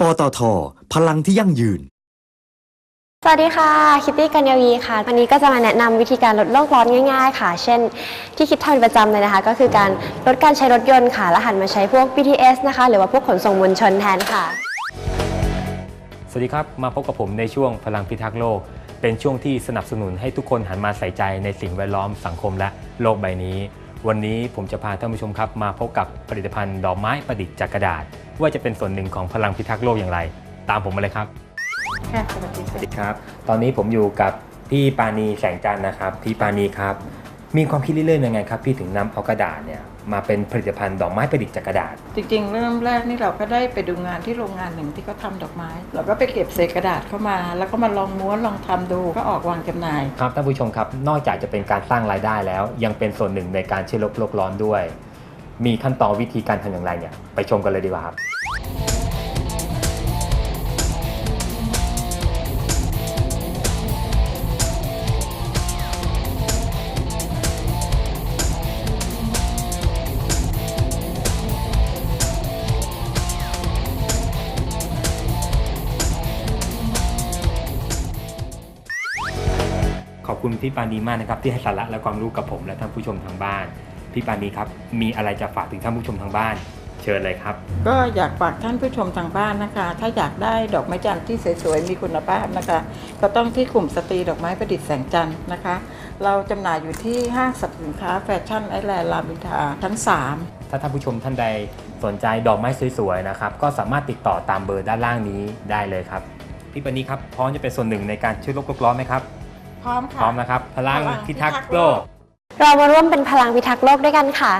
ปตท พลังที่ยั่งยืน สวัสดีค่ะ คิตตี้กัญญาวีค่ะ วันนี้ก็จะมาแนะนำวิธีการลดโลกร้อนง่ายๆ ค่ะ เช่น ที่คิดทำประจำเลยนะคะ ก็คือการลดการใช้รถยนต์ค่ะ และหันมาใช้พวก BTS นะคะ หรือว่าพวกขนส่งมวลชนแทนค่ะ สวัสดีครับ มาพบกับผมในช่วงพลังพิทักษ์โลก เป็นช่วงที่สนับสนุนให้ทุกคนหันมาใส่ใจในสิ่งแวดล้อมสังคมและโลกใบนี้ วันนี้ผมจะพาท่านผู้ชมครับ มาพบกับผลิตภัณฑ์ดอกไม้ประดิษฐ์จากกระดาษ ว่าจะเป็นส่วนหนึ่งของพลังพิทักษ์โลกอย่างไร ตามผมมาเลยครับค่ะสวัสดีสวัค่ะสดีครับ ตอนนี้ผมอยู่กับพี่ปานีแสงจันทร์นะครับ พี่ปานีครับ มีความคิดเรื่อยๆยังไงครับพี่ถึงนำเอากระดาษเนี่ยมาเป็นผลิตภัณฑ์ดอกไม้ประดิษฐ์จากกระดาษ จริงๆ เริ่มแรกนี่เราก็ได้ไปดูงานที่โรงงานหนึ่งที่เขาทำดอกไม้ เราก็ไปเก็บเศษกระดาษเข้ามา แล้วก็มาลองม้วนลองทำดูก็ออกวางจำหน่าย ครับท่านผู้ชมครับ นอกจากจะเป็นการสร้างรายได้แล้ว ยังเป็นส่วนหนึ่งในการช่วยลดโลกร้อนด้วย มีขั้นตอนวิธีการทำอย่างไรเนี่ยไปชมกันเลยดีกว่าครับ ขอบคุณพี่ปานีมากนะครับที่ให้สาระและความรู้กับผมและท่านผู้ชมทางบ้าน พี่ปานีครับมีอะไรจะฝากถึงท่านผู้ชมทางบ้าน เชิญเลยครับ ก็อยากฝากท่านผู้ชมทางบ้านนะคะ ถ้าอยากได้ดอกไม้จันทร์ที่สวยๆมีคุณภาพนะคะ ก็ต้องที่กลุ่มสตรีดอกไม้ประดิษฐ์แสงจันทร์นะคะ เราจำหน่ายอยู่ที่ห้างสรรพสินค้าแฟชั่นไอแลนด์รามอินทราชั้น 3ถ้าท่านผู้ชมท่านใดสนใจดอกไม้สวยๆนะครับ ก็สามารถติดต่อตามเบอร์ด้านล่างนี้ได้เลยครับ พี่ปานีครับพร้อมจะเป็นส่วนหนึ่งในการช่วยลดโลกร้อนไหมครับ พร้อมค่ะ พร้อมนะครับ พลังพิทักษ์โลก เรามาร่วมเป็นพลังพิทักษ์โลกด้วยกันค่ะ